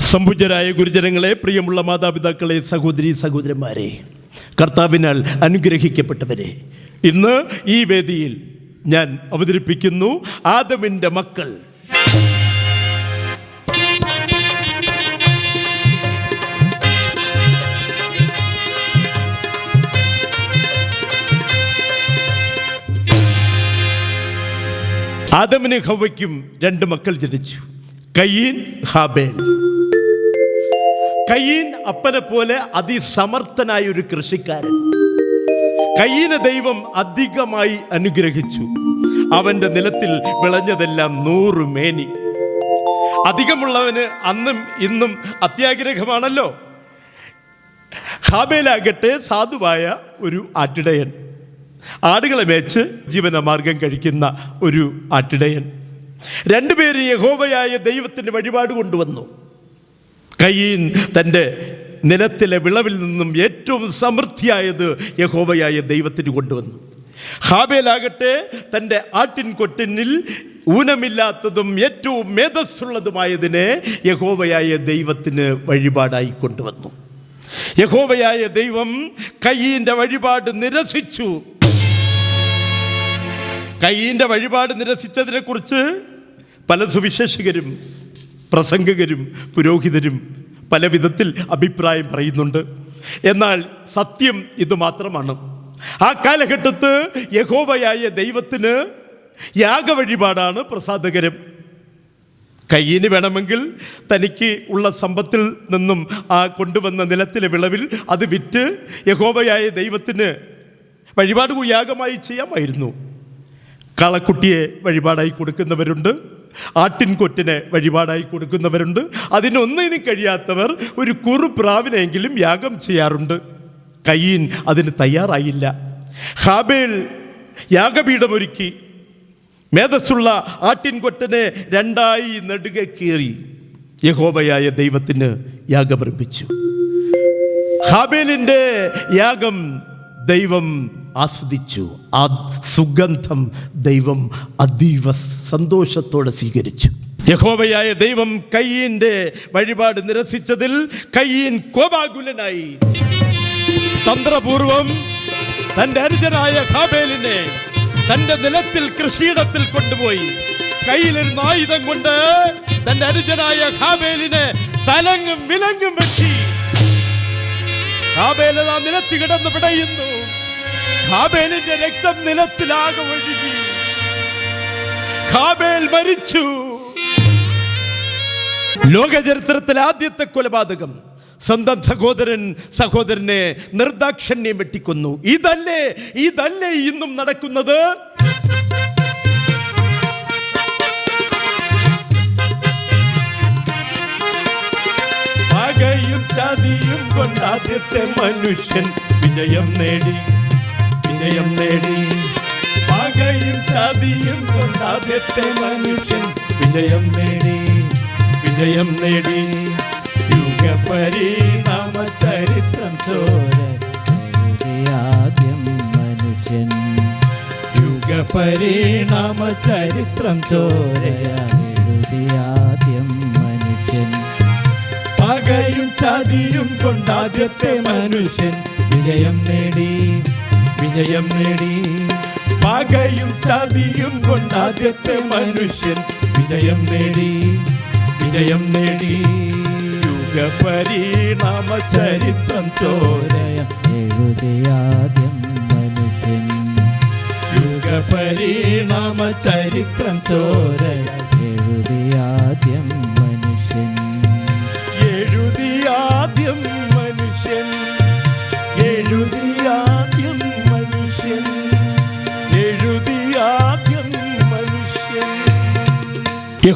സംപൂജ്യരായ ഗുരുജനങ്ങളെ പ്രിയമുള്ള മാതാപിതാക്കളെ സഹോദരി സഹോദരന്മാരെ കർത്താവിനാൽ അനുഗ്രഹിക്കപ്പെട്ടവരെ ഇന്ന് ഈ വേദിയിൽ ഞാൻ അവതരിപ്പിക്കുന്നു ആദമിന്റെ മക്കൾ. ആദമിന് ഹവയ്ക്കും രണ്ട് മക്കൾ ജനിച്ചു. കയ്യീൻ ഹാബേൽ. കയ്യീൻ അപ്പനെ പോലെ അതിസമർത്ഥനായ ഒരു കൃഷിക്കാരൻ. കയ്യീനെ ദൈവം അധികമായി അനുഗ്രഹിച്ചു. അവന്റെ നിലത്തിൽ വിളഞ്ഞതെല്ലാം നൂറ് മേനി. അധികമുള്ളവന് അന്നും ഇന്നും അത്യാഗ്രഹമാണല്ലോ. ഹാബേലാകട്ടെ സാധുവായ ഒരു ആട്ടിടയൻ. ആടുകളെ മേച്ച് ജീവനമാർഗം കഴിക്കുന്ന ഒരു ആട്ടിടയൻ. രണ്ടുപേരും യഹോവയായ ദൈവത്തിന്റെ വഴിപാട് കൊണ്ടുവന്നു. കയ്യീൻ തന്റെ നിലത്തിലെ വിളവിൽ നിന്നും ഏറ്റവും സമൃദ്ധിയായത് യഹോവയായ ദൈവത്തിന് കൊണ്ടുവന്നു. ഹാബേലാകട്ടെ തന്റെ ആട്ടിൻകൊട്ടിനിൽ ഊനമില്ലാത്തതും ഏറ്റവും മേധസ്സുള്ളതുമായതിനെ യഹോവയായ ദൈവത്തിന് വഴിപാടായി കൊണ്ടുവന്നു. യഹോവയായ ദൈവം കയ്യീന്റെ വഴിപാട് നിരസിച്ചു. കയ്യീന്റെ വഴിപാട് നിരസിച്ചതിനെക്കുറിച്ച് പല സുവിശേഷകരും പ്രസംഗകരും പുരോഹിതരും പല വിധത്തിൽ അഭിപ്രായം പറയുന്നുണ്ട്. എന്നാൽ സത്യം ഇത് മാത്രമാണ്. ആ കാലഘട്ടത്ത് യഹോവയായ ദൈവത്തിന് യാഗ വഴിപാടാണ് പ്രസാദകരം. കയ്യിന് വേണമെങ്കിൽ തനിക്ക് ഉള്ള സമ്പത്തിൽ നിന്നും ആ കൊണ്ടുവന്ന നിലത്തിലെ വിളവിൽ അത് വിറ്റ് യഹോവയായ ദൈവത്തിന് വഴിപാട് യാഗമായി ചെയ്യാമായിരുന്നു. കളക്കുട്ടിയെ വഴിപാടായി കൊടുക്കുന്നവരുണ്ട്. ആട്ടിൻകൊറ്റിനെ വഴിപാടായി കൊടുക്കുന്നവരുണ്ട്. അതിനൊന്നിനു കഴിയാത്തവർ ഒരു കുറുപ്രാവിനെങ്കിലും യാഗം ചെയ്യാറുണ്ട്. കയ്യീൻ അതിന് തയ്യാറായില്ല. ഹാബേൽ യാഗപീഠമൊരുക്കി മേധസ്സുള്ള ആട്ടിൻകൊറ്റനെ രണ്ടായി നെടുകെ കീറി യഹോബയായ ദൈവത്തിന് യാഗമർപ്പിച്ചു. ഹാബേലിന്റെ യാഗം ദൈവം ആസ്വദിച്ചു. ആ സുഗന്ധം ദൈവം അതീവ സന്തോഷത്തോടെ സ്വീകരിച്ചു. യഹോവയായ ദൈവം കയ്യീന്റെ വഴിപാട് നിരസിച്ചതിൽ കയ്യീൻ കോപാകുലനായി. തന്ത്രപൂർവം തന്റെ അനുജനായ കാബേലിനെ തന്റെ നിലത്തിൽ കൃഷിയിടത്തിൽ കൊണ്ടുപോയി. കയ്യിലിരുന്ന ആയുധം കൊണ്ട് തന്റെ അനുജനായ കാബേലിനെ തലങ്ങും വിലങ്ങും വെട്ടി. ഹാബേൽ ആ നിലത്ത് കിടന്ന് പിടയുന്നു. ഹാബേലിന്റെ രക്തം നിലത്തിലാകെ ഒഴുകി. ഹാബേൽ മരിച്ചു. ലോക ചരിത്രത്തിൽ ആദ്യത്തെ കൊലപാതകം. സ്വന്തം സഹോദരൻ സഹോദരനെ നിർദാക്ഷണ്യം വെട്ടിക്കൊന്നു. ഇതല്ലേ ഇതല്ലേ ഇന്നും നടക്കുന്നത്? പകയും ചതിയും കൊണ്ട് മനുഷ്യൻ വിജയം നേടി. വിജയം നേടി പകയും ചതിയും കൊണ്ട് ആദ്യത്തെ മനുഷ്യൻ വിജയം നേടി വിജയം നേടി. യുഗപരിണാമ ചരിത്രം ചോര ആദ്യം മനുഷ്യൻ. യുഗപരിണാമ ചരിത്രം ചോര ആദ്യം മനുഷ്യൻ. പകയും ചതിയും കൊണ്ടാദ്യത്തെ മനുഷ്യൻ വിജയം നേടി. വിജയം നേടി. പകയും ചതിയും കൊണ്ടാദ്യത്തെ മനുഷ്യൻ വിജയം നേടി. വിജയം നേടി. യുഗപരിണാമ ചരിത്രം ചോരയ. എഴുതിയാദ്യം മനുഷ്യൻ. യുഗപരിണാമ ചരിത്രം ചോരയ.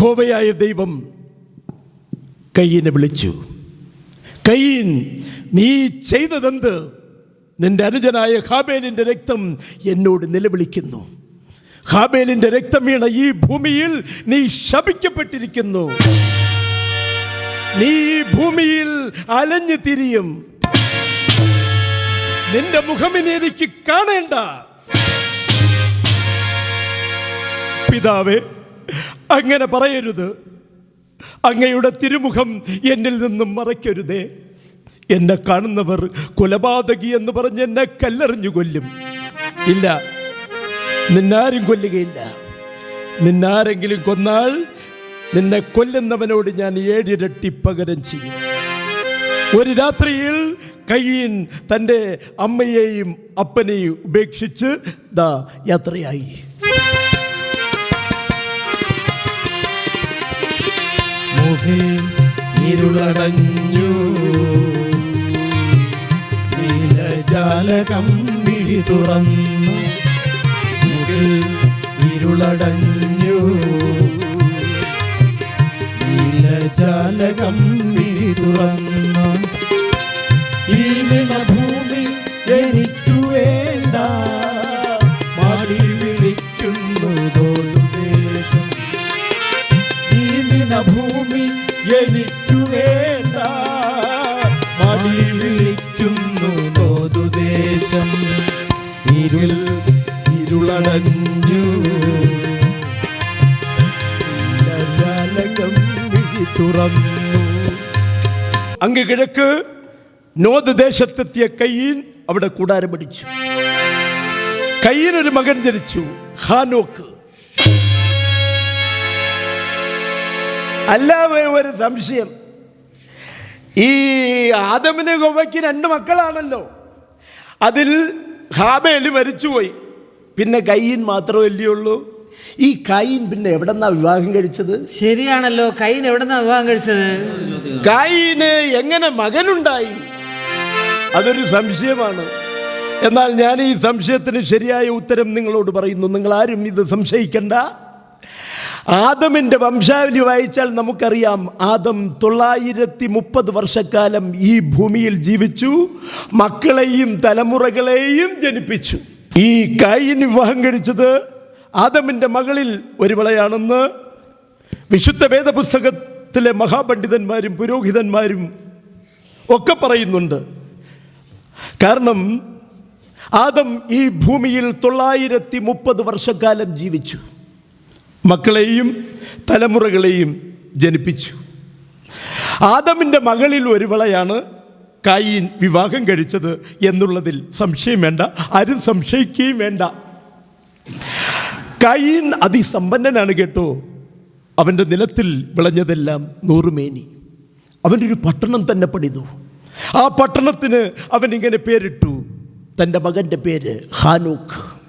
യഹോവയായ ദൈവം കയ്യനെ വിളിച്ചു. കയ്യൻ നീ ചെയ്തതെന്ത്? നിന്റെ അനുജനായ ഹാബേലിന്റെ രക്തം എന്നോട് നിലവിളിക്കുന്നു. ഹാബേലിന്റെ രക്തം വീണ ഈ ഭൂമിയിൽ നീ ശപിക്കപ്പെട്ടിരിക്കുന്നു. നീ ഈ ഭൂമിയിൽ അലഞ്ഞു തിരിയും. നിന്റെ മുഖമിനെ എനിക്ക് കാണേണ്ട. പിതാവേ അങ്ങനെ പറയരുത്. അങ്ങയുടെ തിരുമുഖം എന്നിൽ നിന്നും മറയ്ക്കരുതേ. എന്നെ കാണുന്നവർ കൊലപാതകി എന്ന് പറഞ്ഞ് എന്നെ കല്ലെറിഞ്ഞു കൊല്ലും. ഇല്ല. നിന്നാരും കൊല്ലുകയില്ല. നിന്നാരെങ്കിലും കൊന്നാൽ നിന്നെ കൊല്ലുന്നവനോട് ഞാൻ ഏഴിരട്ടി പകരം ചെയ്യും. ഒരു രാത്രിയിൽ കയ്യീൻ തന്റെ അമ്മയെയും അപ്പനെയും ഉപേക്ഷിച്ച് ദാ യാത്രയായി. മുഖിൽ ഇരുളടഞ്ഞു. നീലജാലകം വിഴി തുറന്നു. മുഖിൽ ഇരുളടഞ്ഞു. നീലജാലകം വിഴി തുറന്നു. ഇരുൾ ഇരുളടഞ്ഞു. അങ്ങ് കിഴക്ക് നോദ് ദേശത്തെത്തിയ കയ്യിൽ അവിടെ കൂടാരം പിടിച്ചു. ഒരു മകൻ ജനിച്ചു ഹാനോക്ക്. അല്ലാതെ ഒരു സംശയം. ഈ ആദമിന് ഗോവയ്ക്ക് രണ്ട് മക്കളാണല്ലോ. അതിൽ ഹാബേൽ മരിച്ചുപോയി. പിന്നെ കയ്യൻ മാത്രമല്ലേ ഉള്ളൂ ഈ കൈൻ പിന്നെ എവിടെന്നാ വിവാഹം കഴിച്ചത്? ശരിയാണല്ലോ കൈൻ എവിടെന്നാ വിവാഹം കഴിച്ചത്? കൈന് എങ്ങനെ മകനുണ്ടായി? അതൊരു സംശയമാണ്. എന്നാൽ ഞാൻ ഈ സംശയത്തിന് ശരിയായ ഉത്തരം നിങ്ങളോട് പറയുന്നു. നിങ്ങൾ ആരും ഇത് സംശയിക്കണ്ട. ആദമിന്റെ വംശാവലി വായിച്ചാൽ നമുക്കറിയാം ആദം തൊള്ളായിരത്തി മുപ്പത് വർഷക്കാലം ഈ ഭൂമിയിൽ ജീവിച്ചു മക്കളെയും തലമുറകളെയും ജനിപ്പിച്ചു. ഈ കായിന് വിവാഹം കഴിച്ചത് ആദമിന്റെ മകളിൽ ഒരുവളയാണെന്ന് വിശുദ്ധ വേദപുസ്തകത്തിലെ മഹാപണ്ഡിതന്മാരും പുരോഹിതന്മാരും ഒക്കെ പറയുന്നുണ്ട്. കാരണം ആദം ഈ ഭൂമിയിൽ തൊള്ളായിരത്തി മുപ്പത് വർഷക്കാലം ജീവിച്ചു. മക്കളെയും തലമുറകളെയും ജനിപ്പിച്ചു. ആദമിന്റെ മകളിൽ ഒരുവളയാണ് കായിൻ വിവാഹം കഴിച്ചത് എന്നുള്ളതിൽ സംശയം വേണ്ട ആരും സംശയിക്കുകയും വേണ്ട. കായിൻ അതിസമ്പന്നനാണ് കേട്ടോ. അവന്റെ നിലത്തിൽ വിളഞ്ഞതെല്ലാം നൂറുമേനി. അവനൊരു പട്ടണം തന്നെ പണിതു. ആ പട്ടണത്തിന് അവൻ ഇങ്ങനെ പേരിട്ടു. തന്റെ മകന്റെ പേര് ഹാനൂക്ക്.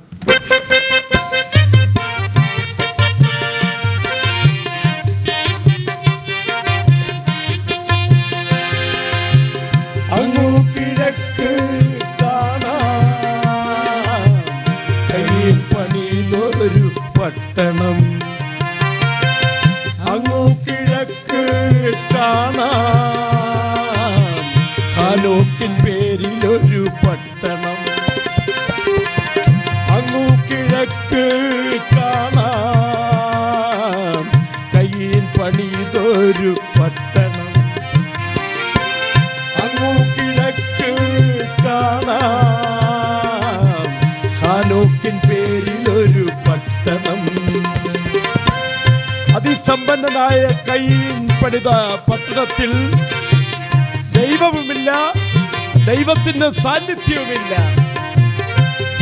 പണിതൊരു പട്ടണം. അങ്ങു കിഴക്ക് കാണാം. പേരിൽ പേരിലൊരു പട്ടണം. അങ്ങു കിഴക്ക് കാണാം. കയ്യിൽ പണിതൊരു പട്ടണം. അങ്ങു കിഴക്ക് കാണാം. ഹാനോക്കിൻ പേരിലൊരു പട്ടണം അതിസമ്പന്നനായ കൈ പണിത പട്ടണത്തിൽ ദൈവവുമില്ല ദൈവത്തിന്റെ സാന്നിധ്യവുമില്ല.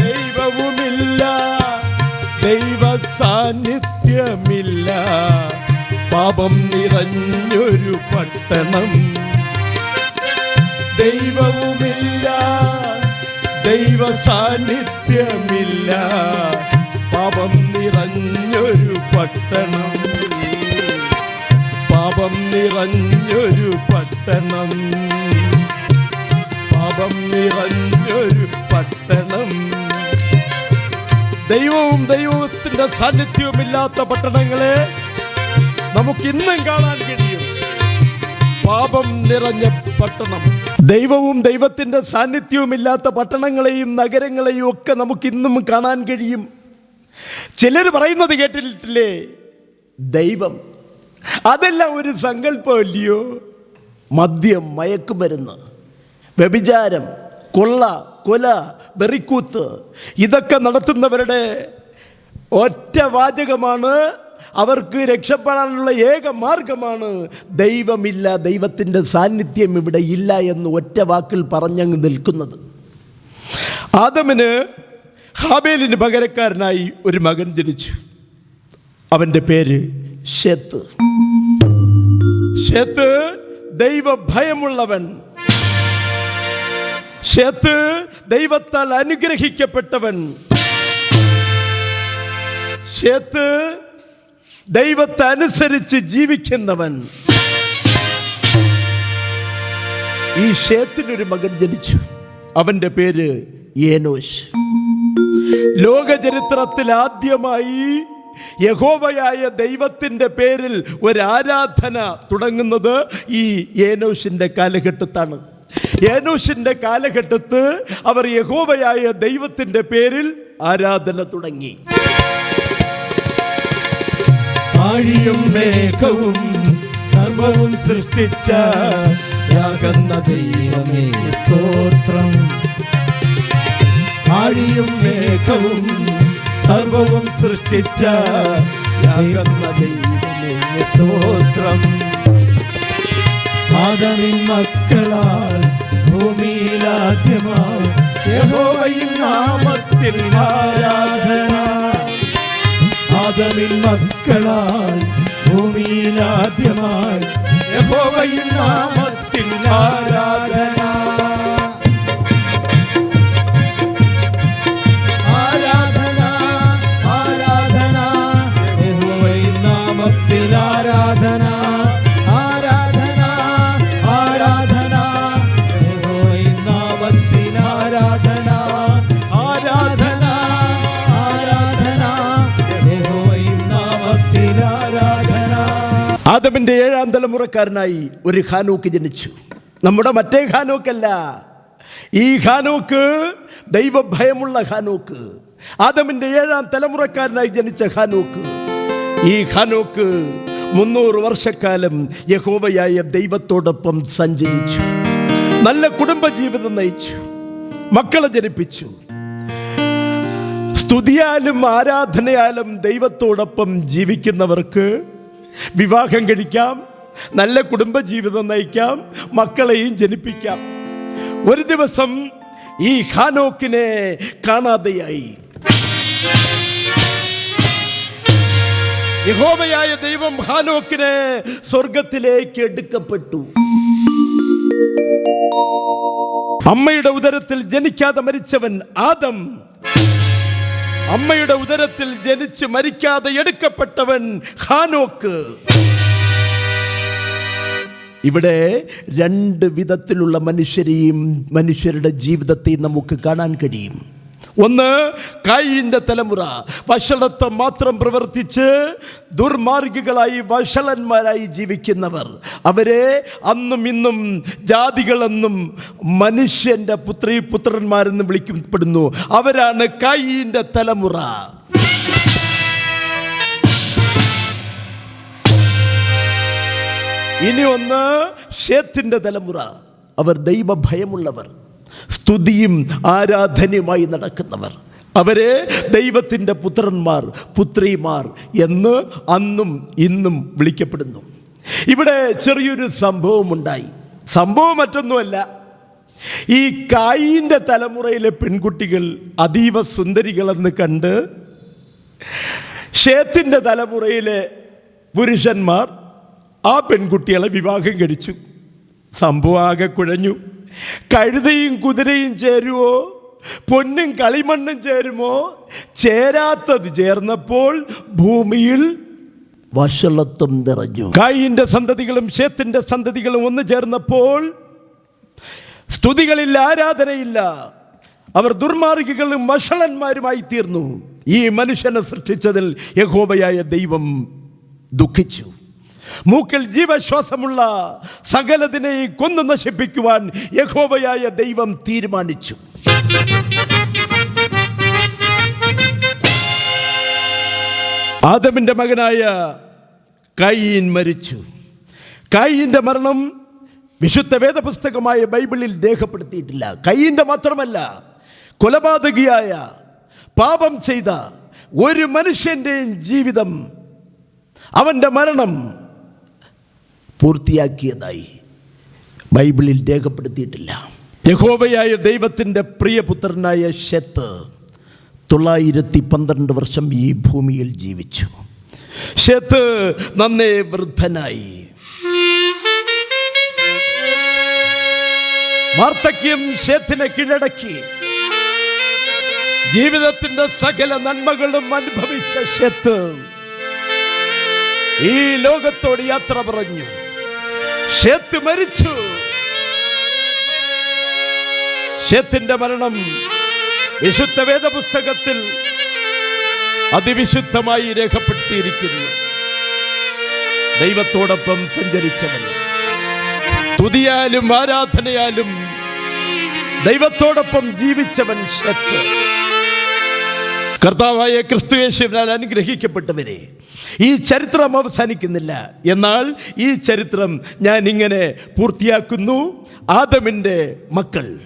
ദൈവവുമില്ല ദൈവ സാന്നിധ്യമില്ല. പാപം നിറഞ്ഞൊരു പട്ടണം. ദൈവവുമില്ല ദൈവ സാന്നിധ്യമില്ല. പട്ടണം. പാപം നിറഞ്ഞൊരു പട്ടണം. ദൈവവും ദൈവത്തിന്റെ സാന്നിധ്യവുമില്ലാത്ത പട്ടണങ്ങളെ നമുക്ക് ഇന്നും കാണാൻ കഴിയും. പാപം നിറഞ്ഞ പട്ടണം. ദൈവവും ദൈവത്തിന്റെ സാന്നിധ്യവുമില്ലാത്ത പട്ടണങ്ങളെയും നഗരങ്ങളെയും ഒക്കെ നമുക്ക് ഇന്നും കാണാൻ കഴിയും. ചിലർ പറയുന്നത് കേട്ടിട്ടില്ലേ? ദൈവം. അതെല്ലാം ഒരു സങ്കല്പമല്ലയോ? മദ്യം മയക്കുമരുന്ന് വ്യഭിചാരം കൊള്ള കൊല വെറിക്കൂത്ത് ഇതൊക്കെ നടത്തുന്നവരുടെ ഒറ്റ വാചകമാണ്. അവർക്ക് രക്ഷപ്പെടാനുള്ള ഏക മാർഗമാണ് ദൈവമില്ല ദൈവത്തിന്റെ സാന്നിധ്യം ഇവിടെ ഇല്ല എന്ന് ഒറ്റ വാക്കിൽ പറഞ്ഞങ്ങ് നിൽക്കുന്നത്. ആദമിന് ഹാബേലിന് പകരക്കാരനായി ഒരു മകൻ ജനിച്ചു. അവന്റെ പേര് ഷേത്ത് ഷെത്ത് ദൈവഭയമുള്ളവൻ. ഷേത്ത് ദൈവത്താൽ അനുഗ്രഹിക്കപ്പെട്ടവൻ. ഷേത്ത് ദൈവത്തെ അനുസരിച്ച് ജീവിക്കുന്നവൻ. ഈ ഷേത്തിനൊരു മകൻ ജനിച്ചു. അവന്റെ പേര് ഏനോഷ് ലോകചരിത്രത്തിൽ ആദ്യമായി യഹോവയായ ദൈവത്തിന്റെ പേരിൽ ഒരു ആരാധന തുടങ്ങുന്നത് ഈ ഏനോഷിന്റെ കാലഘട്ടത്താണ്. ഏനോഷിന്റെ കാലഘട്ടത്ത് അവർ യഹോവയായ ദൈവത്തിന്റെ പേരിൽ ആരാധന തുടങ്ങി. ആഴിയും സൃഷ്ടിച്ച ദൈവമേ സ്തോത്രം. സർവവും സൃഷ്ടിച്ച സ്തോത്രം. ആദമിൻ മക്കളാൽ ഭൂമിയിലാദ്യമായി നാമത്തിൽ ആരാധന. ആദമിൻ മക്കളാൽ ഭൂമിയിലാദ്യമായി യഹോവയിൻ നാമത്തിൽ ആരാധന. ആരാധന ആദമിന്റെ ഏഴാം തലമുറക്കാരനായി ഒരു ഖാനൂക്ക് ജനിച്ചു. നമ്മുടെ മറ്റേ ഖാനൂക്കല്ല ഈ ഖാനൂക്ക് ദൈവഭയമുള്ള ഖാനൂക്ക് ആദമിന്റെ ഏഴാം തലമുറക്കാരനായി ജനിച്ച ഖാനൂക്ക് ഈ ഹനോക്ക് മുന്നൂറ് വർഷക്കാലം യഹോവയായ ദൈവത്തോടൊപ്പം സഞ്ചരിച്ചു. നല്ല കുടുംബജീവിതം നയിച്ചു. മക്കളെ ജനിപ്പിച്ചു. സ്തുതിയാലും ആരാധനയാലും ദൈവത്തോടൊപ്പം ജീവിക്കുന്നവർക്ക് വിവാഹം കഴിക്കാം. നല്ല കുടുംബജീവിതം നയിക്കാം. മക്കളെയും ജനിപ്പിക്കാം. ഒരു ദിവസം ഈ ഹാനോക്കിനെ കാണാതെയായി. യഹോവയായ ദൈവം ഹാനോക്കിനെ സ്വർഗത്തിലേക്ക് എടുക്കപ്പെട്ടു. അമ്മയുടെ ഉദരത്തിൽ ജനിക്കാതെ മരിച്ചവൻ ആദം. അമ്മയുടെ ഉദരത്തിൽ ജനിച്ച് മരിക്കാതെ എടുക്കപ്പെട്ടവൻ ഹാനോക്ക്. ഇവിടെ രണ്ട് വിധത്തിലുള്ള മനുഷ്യരെയും മനുഷ്യരുടെ ജീവിതത്തെയും നമുക്ക് കാണാൻ കഴിയും. ഒന്ന് കൈയിന്റെ തലമുറ. വഷളത്വം മാത്രം പ്രവർത്തിച്ച് ദുർമാർഗികളായി വഷളന്മാരായി ജീവിക്കുന്നവർ. അവരെ അന്നും ഇന്നും ജാതികളെന്നും മനുഷ്യന്റെ പുത്രി പുത്രന്മാരെന്നും വിളിക്കപ്പെടുന്നു. അവരാണ് കൈയിന്റെ തലമുറ. ഇനി ഒന്ന് ഷേത്തിന്റെ തലമുറ. അവർ ദൈവഭയമുള്ളവർ. സ്തുതിയും ആരാധനയുമായി നടക്കുന്നവർ. അവരെ ദൈവത്തിന്റെ പുത്രന്മാർ പുത്രിമാർ എന്ന് അന്നും ഇന്നും വിളിക്കപ്പെടുന്നു. ഇവിടെ ചെറിയൊരു സംഭവമുണ്ടായി. സംഭവം മറ്റൊന്നുമല്ല. ഈ കായിന്റെ തലമുറയിലെ പെൺകുട്ടികൾ അതീവ സുന്ദരികളെന്ന് കണ്ട് ഷേത്തിന്റെ തലമുറയിലെ പുരുഷന്മാർ ആ പെൺകുട്ടികളെ വിവാഹം കഴിച്ചു. സംഭവം ആകെ കുഴഞ്ഞു. കഴുതയും കുതിരയും ചേരുവോ? പൊന്നും കളിമണ്ണും ചേരുമോ? ചേരാത്തത് ചേർന്നപ്പോൾ ഭൂമിയിൽ വഷളത്വം നിറഞ്ഞു. കായിന്റെ സന്തതികളും ക്ഷേത്തിന്റെ സന്തതികളും ഒന്ന് ചേർന്നപ്പോൾ സ്തുതികളില്ല ആരാധനയില്ല. അവർ ദുർമാർഗികളും വഷളന്മാരുമായി തീർന്നു. ഈ മനുഷ്യനെ സൃഷ്ടിച്ചതിൽ യഹോബയായ ദൈവം ദുഃഖിച്ചു. മൂക്കിൽ ജീവശ്വാസമുള്ള സകലതിനെയും കൊന്നു നശിപ്പിക്കുവാൻ യഹോബയായ ദൈവം തീരുമാനിച്ചു. ആദമിന്റെ മകനായ കയ്യീൻ മരിച്ചു. കയ്യീന്റെ മരണം വിശുദ്ധ വേദപുസ്തകമായ ബൈബിളിൽ രേഖപ്പെടുത്തിയിട്ടില്ല. കയ്യീന്റെ മാത്രമല്ല കൊലപാതകിയായ പാപം ചെയ്ത ഒരു മനുഷ്യന്റെയും ജീവിതം അവന്റെ മരണം പൂർത്തിയാക്കിയതായി ബൈബിളിൽ രേഖപ്പെടുത്തിയിട്ടില്ല. യഹോവയായ ദൈവത്തിന്റെ പ്രിയപുത്രനായ ഷെത്ത് തൊള്ളായിരത്തി പന്ത്രണ്ട് വർഷം ഈ ഭൂമിയിൽ ജീവിച്ചു. ഷെത്ത് നന്നേ വൃദ്ധനായി. വാർദ്ധക്യം ഷേത്തിനെ കീഴടക്കി. ജീവിതത്തിന്റെ സകല നന്മകളും അനുഭവിച്ച ഷെത്ത് ഈ ലോകത്തോട് യാത്ര പറഞ്ഞു. ഷേത്ത് മരിച്ചു. ഷേത്തിന്റെ മരണം വിശുദ്ധ വേദപുസ്തകത്തിൽ അതിവിശുദ്ധമായി രേഖപ്പെടുത്തിയിരിക്കുന്നു. ദൈവത്തോടൊപ്പം സഞ്ചരിച്ചവൻ. സ്തുതിയാലും ആരാധനയാലും ദൈവത്തോടൊപ്പം ജീവിച്ചവൻ ശത്രു കർത്താവായ ക്രിസ്തുയേശുവിനാൽ അനുഗ്രഹിക്കപ്പെട്ടവരെ. ഈ ചരിത്രം അവസാനിക്കുന്നില്ല. എന്നാൽ ഈ ചരിത്രം ഞാൻ ഇങ്ങനെ പൂർത്തിയാക്കുന്നു. ആദമിന്റെ മക്കൾ.